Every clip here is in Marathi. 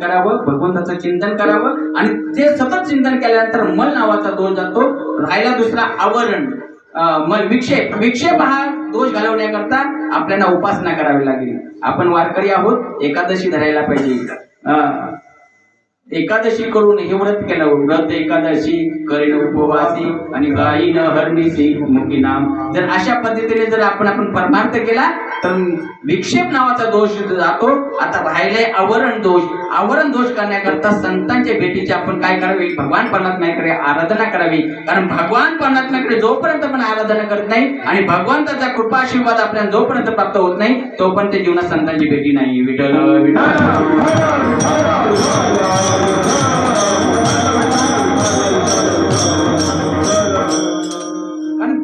नामचिंतन करावं भगवंताचं चिंतन करावं आणि ते सतत चिंतन केल्यानंतर मल नावाचा दोष जातो राहिला दुसरा आवरण मल विक्षेप विक्षेप हा दोष घालवण्याकरता आपल्याला उपासना करावी लागेल. आपण वारकरी आहोत एकादशी धरायला पाहिजे. एकादशी करून हे व्रत केलं. व्रत एकादशी करीन उपवासी आणि गायीन हरणीसी मुखी नाम. जर अशा पद्धतीने जर आपण आपण परमार्थ केला तर विक्षेप नावाचा दोष जातो. आता राहिले आवरण दोष. आवरण दोष करण्याकरता संतांच्या भेटीची आपण काय करावे? भगवान परमात्म्याकडे आराधना करावी. कारण भगवान परमात्म्याकडे जोपर्यंत आपण आराधना करत नाही आणि भगवंताचा कृपा आशीर्वाद आपल्याला जोपर्यंत प्राप्त होत नाही तोपर्यंत जीवनात संतांची भेटी नाही. विठ्ठल विठल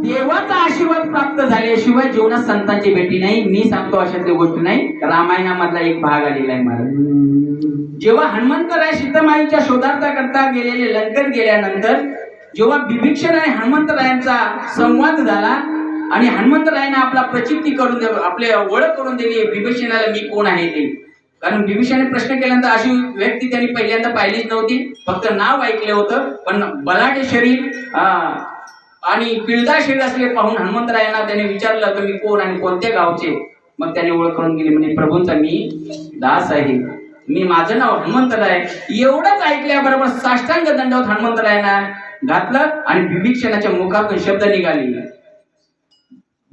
देवाचा आशीर्वाद प्राप्त झाल्याशिवाय जीवनात संतांची भेटी नाही. मी सांगतो अशातली गोष्ट नाही. रामायणामधला एक भाग आलेला आहे मला. जेव्हा हनुमंतराय सीतामाईच्या शोधार्था करता गेलेले लंकन गेल्यानंतर जेव्हा बिभीक्षण आणि हनुमंतरायांचा संवाद झाला आणि हनुमंतरायाने आपला प्रचिती करून आपले ओळख करून दिली बिभीक्षणाला मी कोण आहे ते? कारण बिभीषणाने प्रश्न केल्यानंतर अशी व्यक्ती त्यांनी पहिल्यांदा पाहिलीच नव्हती. फक्त नाव ऐकलं होतं पण बलाढ्य शरीर आणि पिळदा शरीर असले पाहून हनुमंतरायांना त्याने विचारलं तुम्ही कोण आणि कोणत्या गावचे? मग त्याने ओळख करून गेली म्हणजे प्रभूंचा मी दास आहे. मी माझं नाव हनुमंतराय. एवढंच ऐकल्याबरोबर साष्टांग दंडवत हनुमंतरायांना घातलं आणि बिभीषणाच्या मुखातून शब्द निघाले.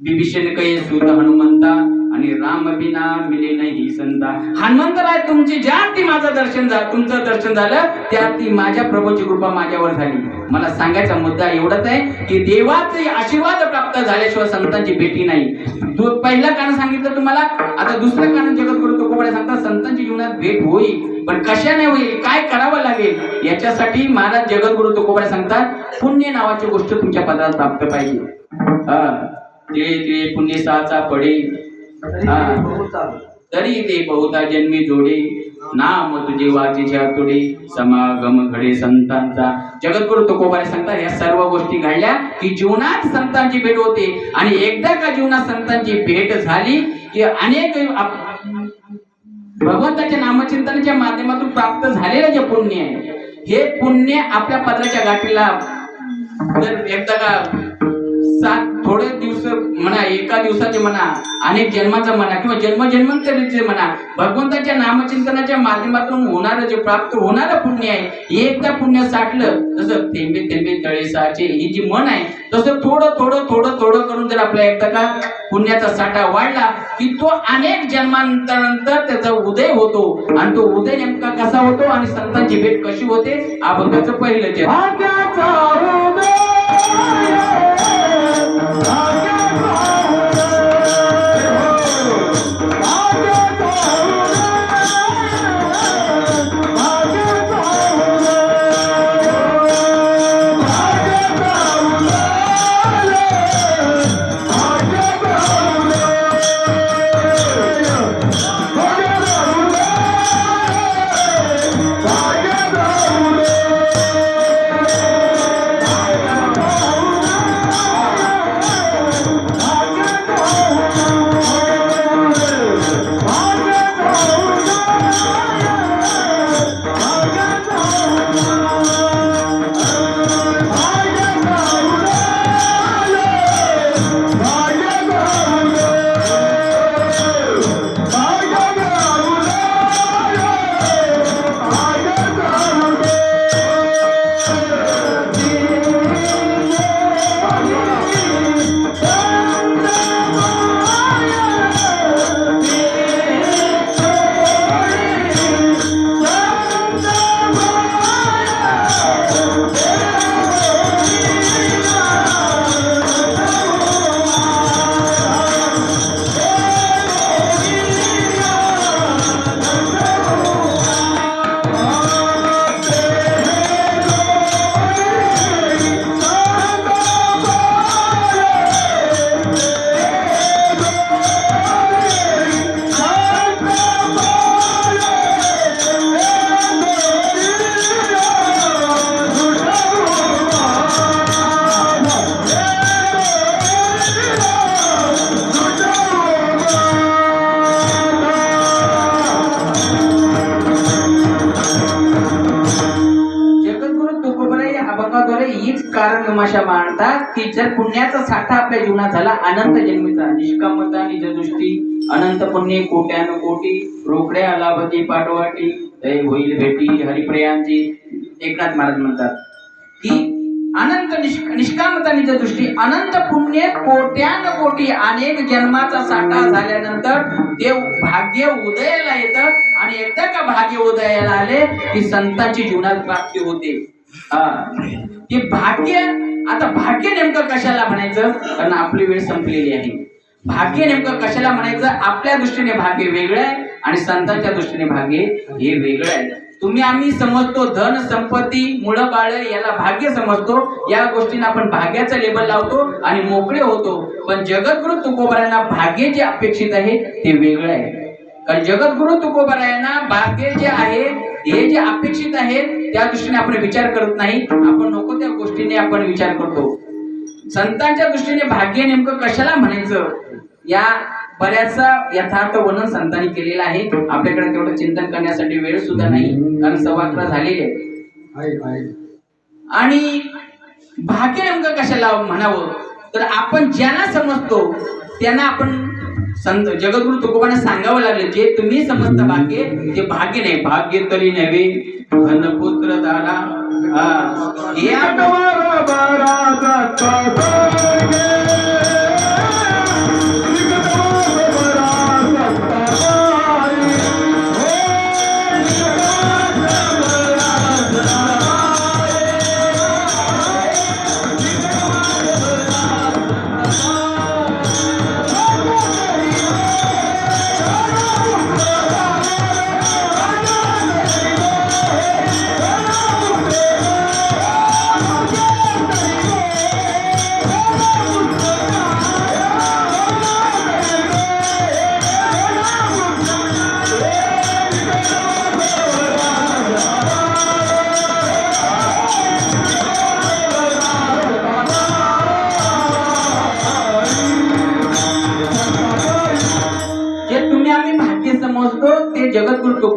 बिभीषण कै सुत हनुमंता आणि राम बिना मिले नाही संता. हनुमंतराय तुमची ज्या ती माझं दर्शन झालं तुमचं दर्शन झालं त्या ती माझ्या प्रभूची कृपा माझ्यावर झाली. मला सांगायचा मुद्दा एवढाच आहे की देवाचे आशीर्वाद प्राप्त झाल्याशिवाय संतांची भेटी नाही. दु- पहिलं कारण सांगितलं तुम्हाला आता दुसरं कारण जगद्गुरु तुकोबडे सांगतात संतांची जीवनात भेट होईल पण कशाने होईल काय करावं लागेल याच्यासाठी महाराज जगतगुरु तुकोबडे सांगतात पुण्य नावाची गोष्ट तुमच्या पदात प्राप्त पाहिजे. हा. ते पुण्य साचा पडेल तरी ते बहुता जन्मी जोडे नाम तुझे वाचीच्या तुडे समागम घडे संतांचा. जगद्गुरु तुकोबाने सांगतात या सर्व गोष्टी घडल्या की जीवनात संतांची भेट होते. आणि एकदा का जीवनात संतांची भेट झाली की अनेक भगवंताच्या नामचिंतनाच्या माध्यमातून प्राप्त झालेलं जे पुण्य आहे हे पुण्य आपल्या पत्राच्या गाठीला जर एकदा का सात थोडे दिवस म्हणा एका दिवसाचे म्हणा अनेक जन्माचा म्हणा किंवा जन्मजन्मांतरीचे म्हणा भगवंताच्या नामचिंतनाच्या माध्यमातून होणारं जे प्राप्त होणारं पुण्य आहे एकदा पुण्य साठलं जसं थेंबे थेंबे तळेसाचे ही जी मन आहे तसं थोडं थोडं थोडं थोडं करून जर आपल्या एकदा का पुण्याचा साठा वाढला की तो अनेक जन्मांतरानंतर त्याचा उदय होतो. आणि तो उदय नेमका कसा होतो आणि संतांची भेट कशी होते अभंगाचं पहिलं चरण सांगतात की जर पुण्याचा साठा आपल्या जीवनात झाला अनंत जन्मीचा निष्कामता निजदृष्टी अनंत पुण्य कोट्यान कोटी रोकड्या लाभती पाठवाटी होईल भेटी हरिप्रियांची एकनाथ महाराज म्हणतात. की अनंत निष्क निष्कामता निजदृष्टी अनंत पुण्य कोट्यान कोटी अनेक जन्माचा साठा झाल्यानंतर देव भाग्य उदयाला येतं आणि एकदा का भाग्य उदयाला आले की संतांची जीवनात प्राप्ती होते. की भाग्य आता भाग्य नेमकं कशाला म्हणायचं? कारण आपली वेळ संपलेली आहे. भाग्य नेमकं कशाला म्हणायचं? आपल्या दृष्टीने भाग्य वेगळं आहे आणि संतांच्या दृष्टीने भाग्य हे वेगळं आहे. तुम्ही आम्ही समजतो धन संपत्ती मुळं बाळ याला भाग्य समजतो. या गोष्टींना आपण भाग्याचं लेबल लावतो आणि मोकळे होतो. पण जगद्गुरु तुकोबरायांना भाग्य जे अपेक्षित आहे ते वेगळं आहे. कारण जगद्गुरु तुकोबरायांना भाग्य जे आहे हे जे अपेक्षित आहे त्या दृष्टीने आपण विचार करत नाही. आपण नको त्या गोष्टीने आपण विचार करतो. संतांच्या दृष्टीने भाग्य नेमकं कशाला म्हणायचं? या बऱ्याचसा यथार्थ वर्णन संतांनी केलेलं आहे. आपल्याकडे तेवढं चिंतन करण्यासाठी वेळ सुद्धा नाही कारण सव्वा अकरा झालेले आणि भाग्य नेमकं कशाला म्हणावं? तर आपण ज्यांना समजतो त्यांना आपण संत जगद्गुरु तुकोबाने सांगावं लागले जे तुम्ही समजता भाग्य ते भाग्य नाही भाग्य तरी नव्हे धनपुत्र दारा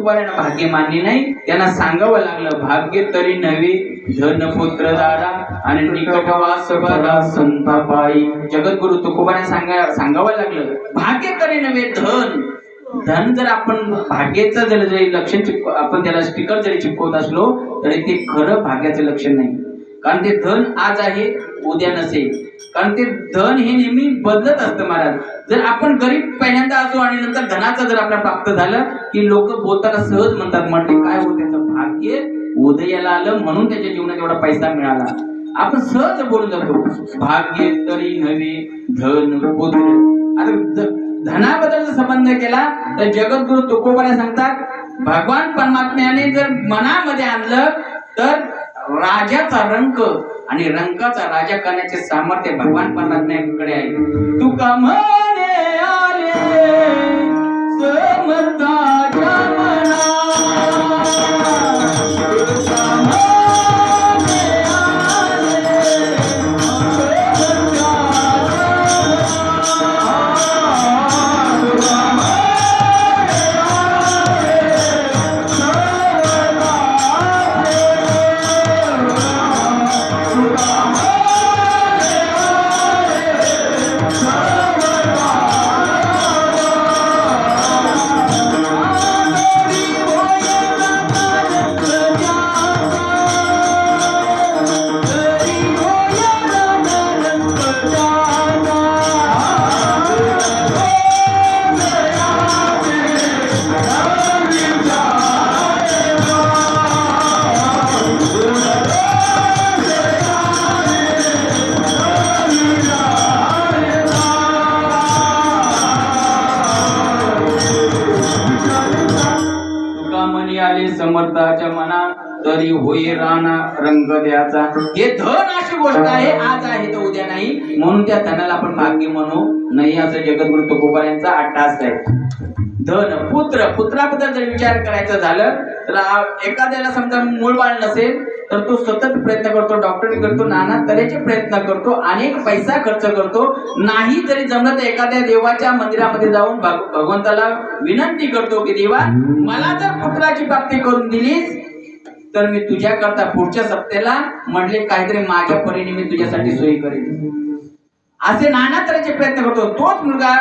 वर्ण भाग्य मान्य नाही. त्यांना सांगावं लागलं भाग्य तरी नव्हे धन दादा आणि निकटवास बरा संतापाई जगद्गुरु तुकोबाने सांगा सांगावं लागलं भाग्य तरी नव्हे धन. धन जर आपण भाग्याचं जर जरी लक्षण चिपक आपण त्याला स्टिकर जरी चिपकवत असलो तरी ते खरं भाग्याचं लक्षण नाही. कारण ते धन आज आहे उद्या नसेल. कारण ते धन हे नेहमी बदलत असतं महाराज. जर आपण गरीब पहिल्यांदा असो आणि नंतर धनाचं जर आपल्याला प्राप्त झालं की लोक बोलताना सहज म्हणतात म्हटले काय हो त्याचं भाग्य? उदयाला आलं म्हणून त्याच्या जीवनात एवढा पैसा मिळाला. आपण सहज बोलून जातो भाग्य तरी नव्हे धन पुत्र आता धनाबद्दल जर संबंध केला तर जगद्गुरु तुकोबाने सांगतात भगवान परमात्म्याने जर मनामध्ये आणलं तर राजाचा रंग आणि रंगाचा राजा करण्याचे सामर्थ्य भगवान परमात्म्याकडे आहे. तुका म्हणे आले समर्थाच्या तुका मनी आले समर्थाच्या मना तरी होई राणा रंग द्याचा. हे धन अशी गोष्ट आहे आज आहे तर उद्या नाही. म्हणून त्या धनाला आपण भाग्य म्हणू. नाही असं जगद्गुरु तुकोबारायांचा अट्टास आहे. धन पुत्र पुत्राबद्दल जर विचार करायचा झालं तर एखाद्याला समजा मूळ बाळ नसेल तर तो सतत प्रयत्न करतो डॉक्टरी करतो नाना तऱ्हेचे प्रयत्न करतो अनेक पैसा खर्च करतो. नाही जरी जमलं तर एखाद्या देवाच्या मंदिरामध्ये जाऊन भगवंताला विनंती करतो की देवा मला जर पुत्राची प्राप्ती करून दिलीस तर मी तुझ्याकरता पुढच्या सत्तेला म्हटले काहीतरी माझ्या परीने मी तुझ्यासाठी सोयी करेन. असे नाना तऱ्हेचे प्रयत्न करतो. तोच मुलगा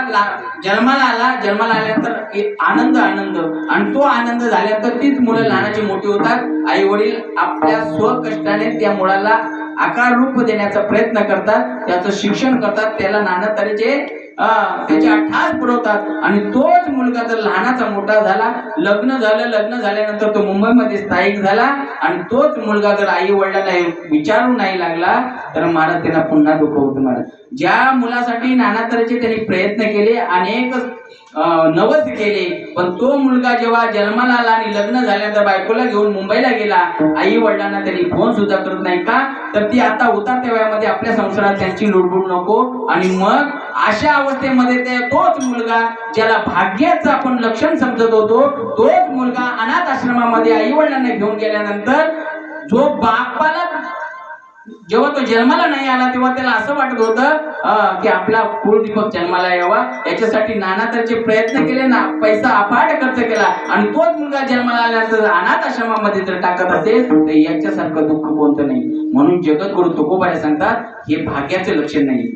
जन्माला आला. जन्माला आल्यानंतर एक आनंद आनंद. आणि तो आनंद झाल्यानंतर तीच मुलं लहानाची मोठी होतात. आई वडील आपल्या स्वकष्टाने त्या मुलाला आकार रूप देण्याचा प्रयत्न करतात. त्याचं शिक्षण करतात. त्याला नाना तऱ्हेचे त्याच्या ठास अठ्ठास पुरवतात. आणि तोच मुलगा जर लहानाचा मोठा झाला लग्न झालं लग्न झाल्यानंतर तो मुंबईमध्ये स्थायिक झाला आणि तोच मुलगा जर आई वडिलांना विचारून नाही लागला तर महाराज त्यांना पुन्हा दुखवतो महाराज. ज्या मुलासाठी नाना तऱ्हेचे त्यांनी प्रयत्न केले अनेक नवस केले. पण तो मुलगा जेव्हा जन्माला आला आणि लग्न झाल्यानंतर बायकोला घेऊन मुंबईला गेला. आई वडिलांना त्यांनी फोन सुद्धा करत नाही का? तर ती आता उतरत्या वयामध्ये आपल्या संसारात त्यांची लुडबुड नको. आणि मग अशा अवस्थेमध्ये ते तोच मुलगा ज्याला भाग्याचं आपण लक्षण समजत होतो तोच मुलगा अनाथ आश्रमामध्ये आई वडिलांना घेऊन गेल्यानंतर जो बापाला जेव्हा तो जन्माला नाही आला तेव्हा त्याला असं वाटत होतं की आपला कुलदीपक जन्माला यावा. याच्यासाठी नाना तऱ्हेचे प्रयत्न केले ना पैसा अफाट खर्च केला. आणि तोच मुलगा जन्माला आल्यानंतर अनाथ आश्रमामध्ये जर टाकत असेल तर याच्यासारखं दुःख कोणतं नाही. म्हणून जगद्गुरु तुकोबाया सांगतात हे भाग्याचे लक्षण नाही.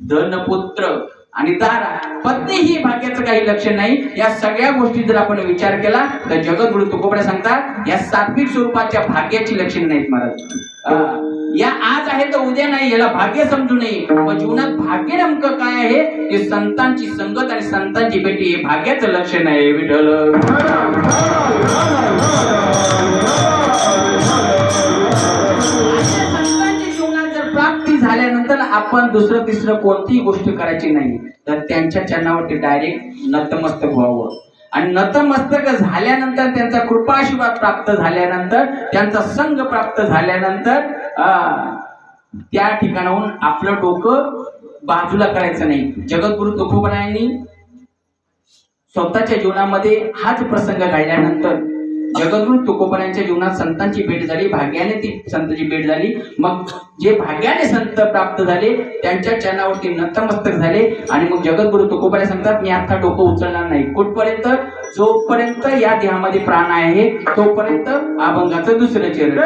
धन पुत्र आणि तारा पत्नी ही भाग्याचं काही लक्षण नाही. या सगळ्या गोष्टी जर आपण विचार केला तर जगद्गुरु तुकोबडे सांगतात या सात्विक स्वरूपाच्या भाग्याची लक्षण नाहीत महाराज. या आज आहे तर उद्या नाही याला भाग्य समजू नये. मग जीवनात भाग्य नेमकं काय आहे? हे संतांची संगत आणि संतांची भेटी हे भाग्याचं लक्षण आहे विठ्ठल. झाल्यानंतर आपण दुसरं तिसरं कोणतीही गोष्ट करायची नाही. तर त्यांच्या चरणावरती डायरेक्ट नतमस्तक व्हावं. आणि नतमस्तक झाल्यानंतर त्यांचा कृपाशीर्वाद प्राप्त झाल्यानंतर त्यांचा संघ प्राप्त झाल्यानंतर त्या ठिकाणाहून आपलं डोकं बाजूला करायचं नाही. जगद्गुरु तुकोबरायांनी स्वतःच्या जीवनामध्ये हाच प्रसंग घडल्यानंतर जगद्गुरु तुकोबरायांच्या जीवनात संतांची भेट झाली भाग्याने ती संतांची भेट झाली. मग जे भाग्याने संत प्राप्त झाले त्यांच्या चरणावरती नतमस्तक झाले आणि मग जगद्गुरु तुकोबराय सांगतात मी आता डोकं उचलणार नाही. कुठपर्यंत? जोपर्यंत या देहामध्ये प्राण आहे तोपर्यंत अभंगाचं दुसरं चरण.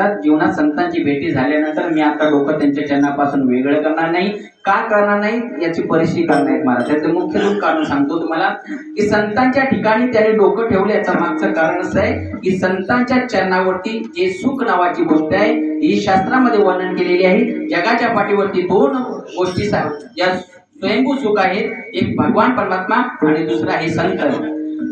सांगतात जीवनात संतांची भेटी झाल्यानंतर मी आता डोकं त्यांच्या चरणापासून वेगळं करणार नाही. का करणार नाही? याची परिस्थिती करणार आहेत मला त्याचं मुख्य रूप कारण सांगतो तुम्हाला की संतांच्या ठिकाणी त्याने डोकं ठेवलं याचं मागचं कारण असं आहे की संतांच्या चरणावरती जे सुख नावाची गोष्ट आहे ही शास्त्रामध्ये वर्णन केलेली आहे. जगाच्या पाठीवरती दोन गोष्टी या स्वयंभू सुख आहेत. एक भगवान परमात्मा आणि दुसरा आहे संत.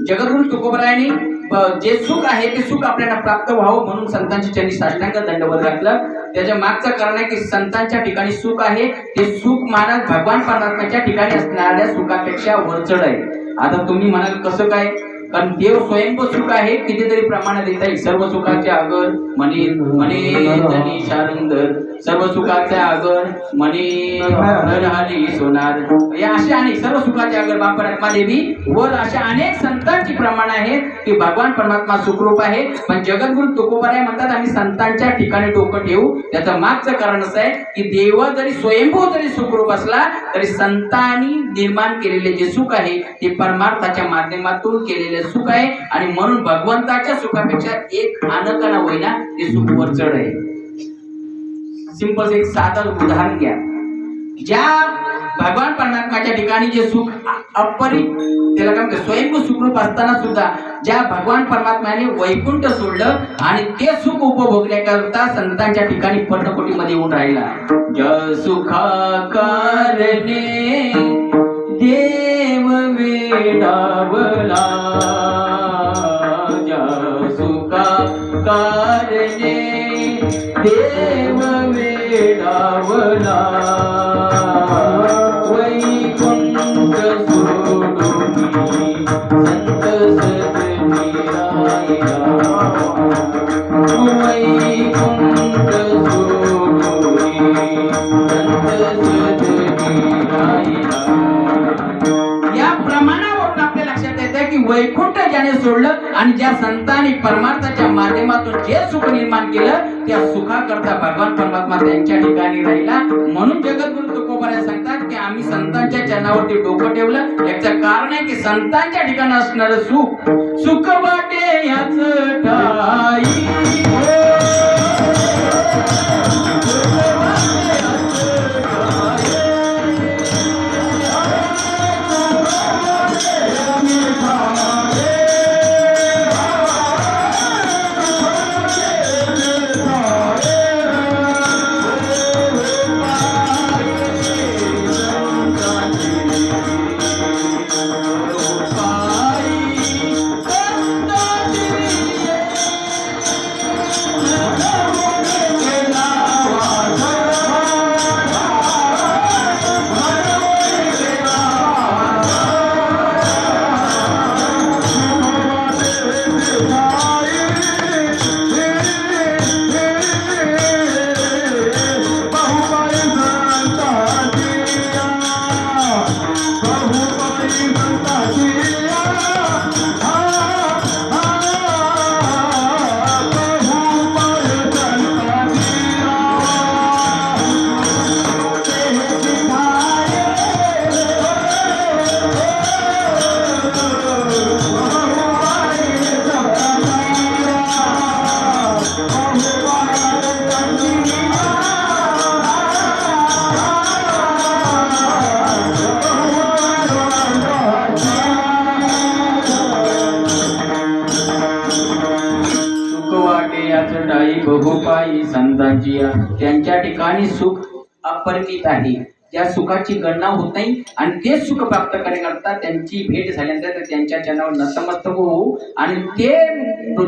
जगद्गुरु तुकोबरायांनी जे सुख आहे ते सुख आपल्याला प्राप्त व्हावं म्हणून संतांची त्यांनी साष्टांग दंडवत घातलं. त्याच्या मागचं कारण आहे की संतांच्या ठिकाणी सुख आहे. ते सुख महाराज भगवान परमात्म्याच्या ठिकाणी असणाऱ्या सुखापेक्षा वरचढ आहे. आता तुम्ही म्हणाल कसं काय? कारण देव स्वयंभू सुख आहे कितीतरी प्रमाणात देत आहे. सर्व सुखाचे आगर मनी मनी धनी शारंदर सर्व सुखाचे आगर मनी नरहरी सोनार. या असे अनेक सर्व सुखाचे आगर बापरात्मा देवी. वर अशा अनेक संतांची प्रमाण आहे की भगवान परमात्मा सुखरूप आहे. पण जगद्गुरु तुकोबाराय म्हणतात आम्ही संतांच्या ठिकाणी डोकं ठेवू. त्याचं मागचं कारण असं आहे की देव जरी स्वयंभू जरी सुखरूप असला तरी संतांनी निर्माण केलेले जे सुख आहे ते परमार्थाच्या माध्यमातून केलेले ते सुख आहे. आणि म्हणून भगवंताच्या सुखापेक्षा एक आनंदाना होईना ते सुख वरचढ आहे. सिंपल एक साधं उदाहरण घ्या. ज्या भगवान परमात्माच्या ठिकाणी जे सुख अ- त्याला काय म्हणतात? स्वयंभू सुखरूप असताना सुद्धा ज्या भगवान परमात्म्याने वैकुंठ सोडलं आणि ते सुख उपभोगण्याकरता संतांच्या ठिकाणी पर्णकोटीमध्ये येऊन राहिला. ज सुखा देव वे ज सुखा कारणे देव वेडावला वैकुंठ सोडून संत सदनी राहिला वैकुंठ सोडून आणि ज्या संतांनी परमार्थाच्या माध्यमातून जे सुख निर्माण केलं त्या सुखाकरता भगवान परमात्मा त्यांच्या ठिकाणी राहिला. म्हणून जगद्गुरु तुकोबारा सांगतात की आम्ही संतांच्या चरणावरती डोकं ठेवलं. याचं कारण आहे की संतांच्या ठिकाणी असणार सुख. सुख वाटे याच ठाई. हो. आणि सुख अपरिमित आहे. त्या सुखाची गणना होत नाही आणि ते सुख प्राप्त करण्याकरता त्यांची भेट झाल्यानंतर त्यांच्या चरणावर नतमस्तक होऊ आणि ते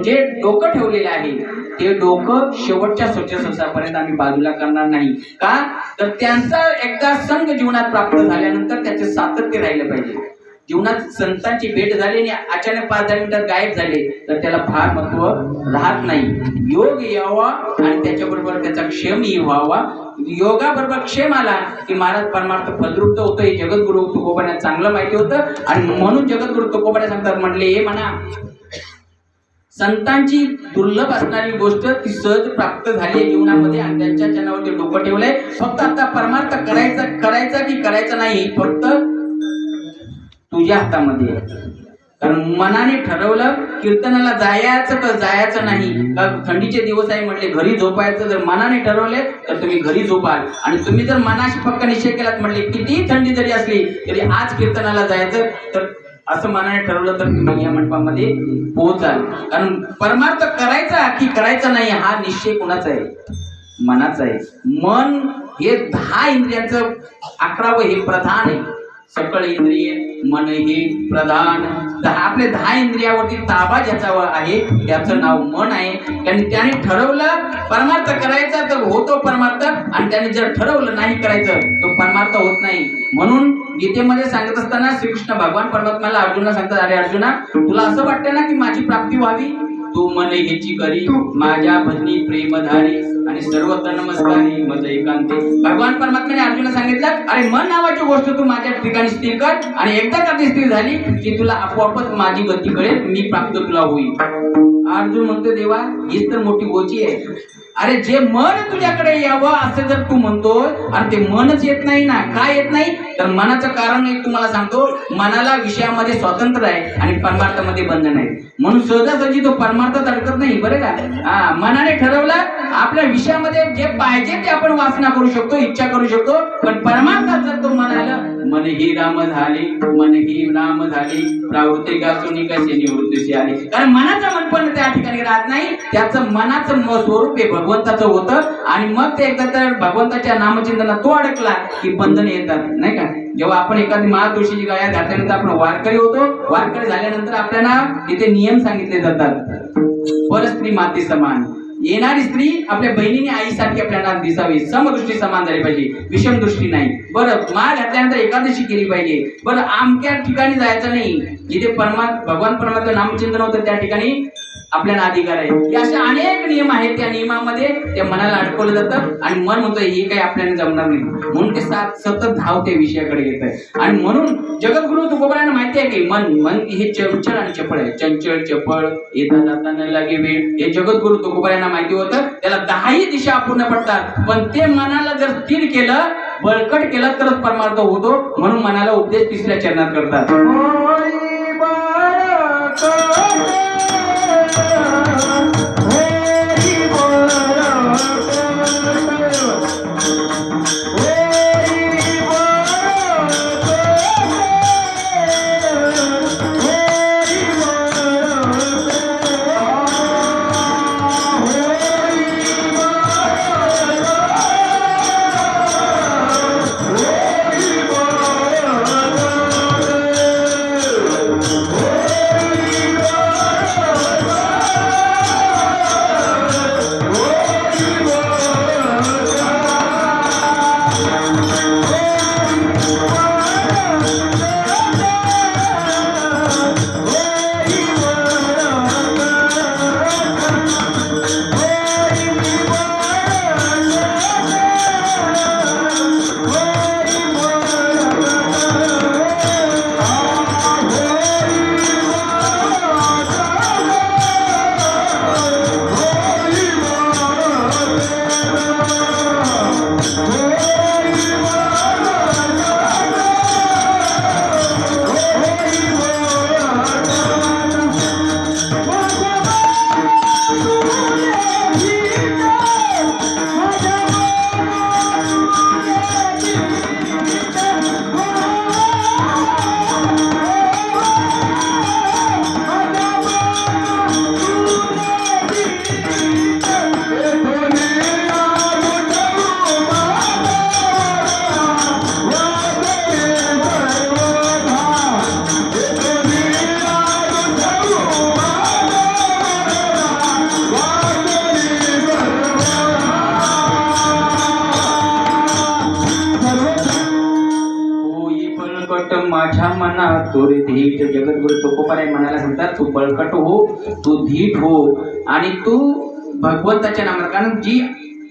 जे डोकं ठेवलेले आहे ते डोकं शेवटच्या स्वच्छसंसापर्यंत आम्ही बाजूला करणार नाही. का? तर त्यांचा एकदा संघ जीवनात प्राप्त झाल्यानंतर त्याचे सातत्य राहिलं पाहिजे. जीवनात संतांची भेट झाली आणि अचानक पाच दहा मिनिटात गायब झाले तर त्याला फार महत्त्व राहत नाही. योग यावा आणि त्याच्याबरोबर त्याचा क्षेमही व्हावा. योगाबरोबर क्षेम आला की महाराज परमार्थ फलरूप होतं हे जगद्गुरु तुकोबाने चांगलं माहिती होतं. आणि म्हणून जगद्गुरु तुकोबाने सांगतात म्हटले हे म्हणा संतांची दुर्लभ असणारी गोष्ट ती सहज प्राप्त झाली जीवनामध्ये आणि त्यांच्या चरणावरती डोकं ठेवलंय. फक्त आता परमार्थ करायचा करायचा की करायचा नाही फक्त तुझ्या हातामध्ये कारण मनाने ठरवलं कीर्तनाला जायचं तर जायचं नाही. थंडीचे दिवस आहे म्हटले घरी झोपायचं जर मनाने ठरवले तर तुम्ही घरी झोपाल. आणि तुम्ही जर मनाशी पक्का निश्चय केलात म्हटले कितीही थंडी जरी असली तरी आज कीर्तनाला जायचं तर असं मनाने ठरवलं तर या मंडपामध्ये पोहोचाल. कारण परमार्थ करायचा की करायचा नाही हा निश्चय कोणाचा आहे? मनाचा आहे. मन हे दहा इंद्रियांचं अकरावं हे प्रधान आहे. सकळ इंद्रिय मन हे प्रधान आपले दहा इंद्रियावरती ताबा ज्याचा आहे त्याचं नाव मन आहे. कारण त्याने ठरवलं परमार्थ करायचा तर होतो परमार्थ आणि त्याने जर ठरवलं नाही करायचं तो परमार्थ होत नाही. म्हणून गीतेमध्ये सांगत असताना श्रीकृष्ण भगवान परमात्म्याला अर्जुना सांगतात अरे अर्जुना तुला असं वाटतं ना की माझी प्राप्ती व्हावी? तू मन ह्याची करी माझ्या भजनी प्रेमधारी आणि सर्व नमस्कारी मज एकांते. भगवान परमात्म्याने अर्जुनला सांगितलं अरे मन नावाची गोष्ट तू माझ्या ठिकाणी स्थिर कर आणि एकदा का ती स्थिर झाली की तुला आपोआपच माझी गती कळेल मी प्राप्त तुला होईल. अर्जुन म्हणतो देवा हीच तर मोठी गोची आहे. अरे जे मन तुझ्याकडे यावं असं जर तू म्हणतोय अरे ते मनच येत नाही ना काय येत नाही? तर मनाचं कारण एक तुम्हाला सांगतो मनाला विषयामध्ये स्वातंत्र्य आहे आणि परमार्थामध्ये बंधन आहे. म्हणून सहजासहजी तो परमार्थात अडकत नाही बरं का? हा मनाने ठरवलं आपल्या विषयामध्ये जे पाहिजे ते आपण वासना करू शकतो इच्छा करू शकतो पण परमार्थात जर तो म्हणाला मन ही राम झाले मन ही राम झाले. प्रवृत्ती गासुनी कशी निवृत्तीशी आली कारण मनाचं मन पण त्या ठिकाणी राहत नाही. त्याचं मनाचं स्वरूप हे भगवंताचं होतं. आणि मग ते एकदा तर भगवंताच्या नामचिंतनात तो अडकला की बंधन येतात नाही का? जेव्हा आपण एखादी महातुळशीची गाया घातल्यानंतर आपण वारकरी होतो. वारकरी झाल्यानंतर आपल्याला इथे नियम सांगितले जातात. परस्त्री माती समान. येणारी स्त्री आपल्या बहिणीने आईसारखी आपल्याला दिसावी. समदृष्टी समान झाली पाहिजे. विषम दृष्टी नाही. बरं माळ घातल्यानंतर एकादशी केली पाहिजे. बरं आमक्या ठिकाणी जायचं नाही. जिथे परमा भगवान परमात्मा नामचिंतन होतं त्या ठिकाणी आपल्याला अधिकार आहे. हे असे अनेक नियम आहेत त्या नियमामध्ये ते मनाला अडकवलं जातं आणि मन होतं हे काही आपल्याला जमणार नाही. म्हणून ते सात सतत धावते विषयाकडे येत आहे. आणि म्हणून जगद्गुरु तुकोबरांना माहिती आहे की मन मन हे चंचल आणि चपळ आहे. चंचल चपळ येता जाताना लागे वेळ. हे जगद्गुरु तुकोबरांना माहिती होतं. त्याला दहाही दिशा अपूर्ण पडतात. पण ते मनाला जर स्थिर केलं बळकट केलं तरच परमार्थ होतो. म्हणून मनाला उपदेश तिसऱ्या चरणात करतात. Hey! माझ्या तो रे धीट जगद्गुरु तुकोबाराय म्हणायला सांगतात तू बळकट हो तू धीट हो आणि तू भगवंताच्या नामात कारण जी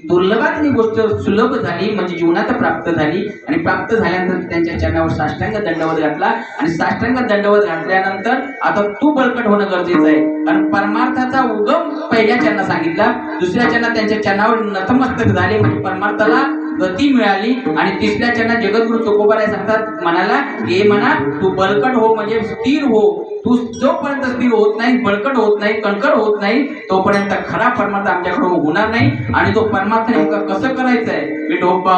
दुर्लभातली गोष्ट सुलभ झाली म्हणजे जीवनात प्राप्त झाली आणि प्राप्त झाल्यानंतर त्यांच्या चरणावर साष्टांग दंडवत घातला आणि साष्टांग दंडवत घातल्यानंतर आता तू बळकट होणं गरजेचं आहे. कारण परमार्थाचा उगम पहिल्या चरणा सांगितला दुसऱ्या चरणा त्यांच्या चरणावर नतमस्तक झाले म्हणजे परमार्थाला गती मिळाली आणि तिसऱ्या चरणात जगद्गुरु तुकोबाराय सांगतात मनाला हे म्हणा तू बळकट हो म्हणजे स्थिर हो. तू जोपर्यंत स्थिर होत नाही बळकट होत नाही कणकड होत नाही तोपर्यंत खरा परमार्थ आमच्याकडून होणार नाही आणि तो परमार्थ नेमका कसं करायचं आहे विठोबा.